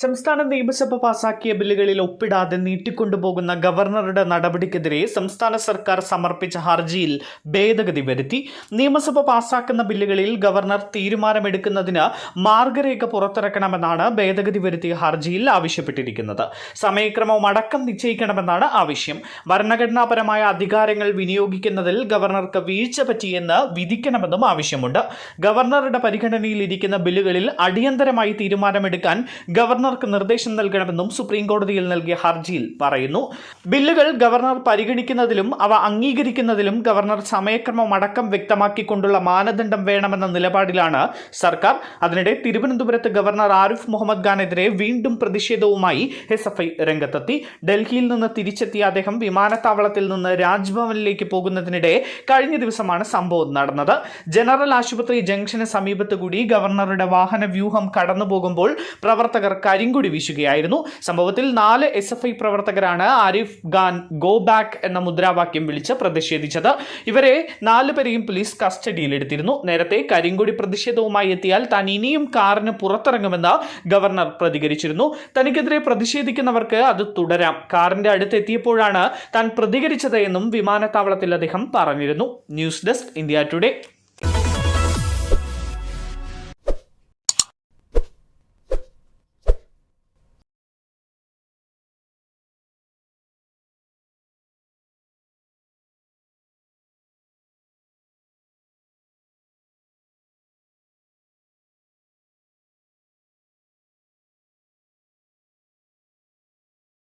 സംസ്ഥാന നിയമസഭ പാസാക്കിയ ബില്ലുകളിൽ ഒപ്പിടാതെ നീട്ടിക്കൊണ്ടുപോകുന്ന ഗവർണറുടെ നടപടിക്കെതിരെ സംസ്ഥാന സർക്കാർ സമർപ്പിച്ച ഹർജിയിൽ ഭേദഗതി വരുത്തി. നിയമസഭ പാസാക്കുന്ന ബില്ലുകളിൽ ഗവർണർ തീരുമാനമെടുക്കുന്നതിന് മാർഗരേഖ പുറത്തിറക്കണമെന്നാണ് ഭേദഗതി വരുത്തിയ ഹർജിയിൽ ആവശ്യപ്പെട്ടിരിക്കുന്നത്. സമയക്രമവും അടക്കം നിശ്ചയിക്കണമെന്നാണ് ആവശ്യം. ഭരണഘടനാപരമായ അധികാരങ്ങൾ വിനിയോഗിക്കുന്നതിൽ ഗവർണർക്ക് വീഴ്ച പറ്റിയെന്ന് വിധിക്കണമെന്നും ആവശ്യമുണ്ട്. ഗവർണറുടെ പരിഗണനയിൽ ഇരിക്കുന്ന ബില്ലുകളിൽ അടിയന്തരമായി തീരുമാനമെടുക്കാൻ ഗവർണർക്ക് നിർദ്ദേശം നൽകണമെന്നും സുപ്രീം കോടതിയിൽ നൽകിയ ഹർജിയിൽ പറയുന്നു. ബില്ലുകൾ ഗവർണർ പരിഗണിക്കുന്നതിലും അവ അംഗീകരിക്കുന്നതിലും ഗവർണർ സമയക്രമം അടക്കം വ്യക്തമാക്കിക്കൊണ്ടുള്ള മാനദണ്ഡം വേണമെന്ന നിലപാടിലാണ് സർക്കാർ. അതിനിടെ തിരുവനന്തപുരത്ത് ഗവർണർ ആരിഫ് മുഹമ്മദ് ഖാനെതിരെ വീണ്ടും പ്രതിഷേധവുമായി എസ് എഫ് ഐ രംഗത്തെത്തി. ഡൽഹിയിൽ നിന്ന് തിരിച്ചെത്തിയ അദ്ദേഹം വിമാനത്താവളത്തിൽ നിന്ന് രാജ്ഭവനിലേക്ക് പോകുന്നതിനിടെ കഴിഞ്ഞ ദിവസമാണ് സംഭവം നടന്നത്. ജനറൽ ആശുപത്രി ജംഗ്ഷന് സമീപത്ത് കൂടി ഗവർണറുടെ വാഹന വ്യൂഹം കടന്നു പോകുമ്പോൾ പ്രവർത്തകർ കരിങ്കൊടി വീശുകയായിരുന്നു. സംഭവത്തിൽ നാല് എസ് എഫ് ഐ പ്രവർത്തകരാണ് ആരിഫ് ഖാൻ ഗോ ബാക്ക് എന്ന മുദ്രാവാക്യം വിളിച്ച് പ്രതിഷേധിച്ചത്. ഇവരെ നാലുപേരെയും പോലീസ് കസ്റ്റഡിയിലെടുത്തിരുന്നു. നേരത്തെ കരിങ്കൊടി പ്രതിഷേധവുമായി എത്തിയാൽ താൻ ഇനിയും കാറിന് പുറത്തിറങ്ങുമെന്ന് ഗവർണർ പ്രതികരിച്ചിരുന്നു. തനിക്കെതിരെ പ്രതിഷേധിക്കുന്നവർക്ക് അത് തുടരാം. കാറിന്റെ അടുത്തെത്തിയപ്പോഴാണ് താൻ പ്രതികരിച്ചത് എന്നും വിമാനത്താവളത്തിൽ അദ്ദേഹം പറഞ്ഞിരുന്നു. News desk India today.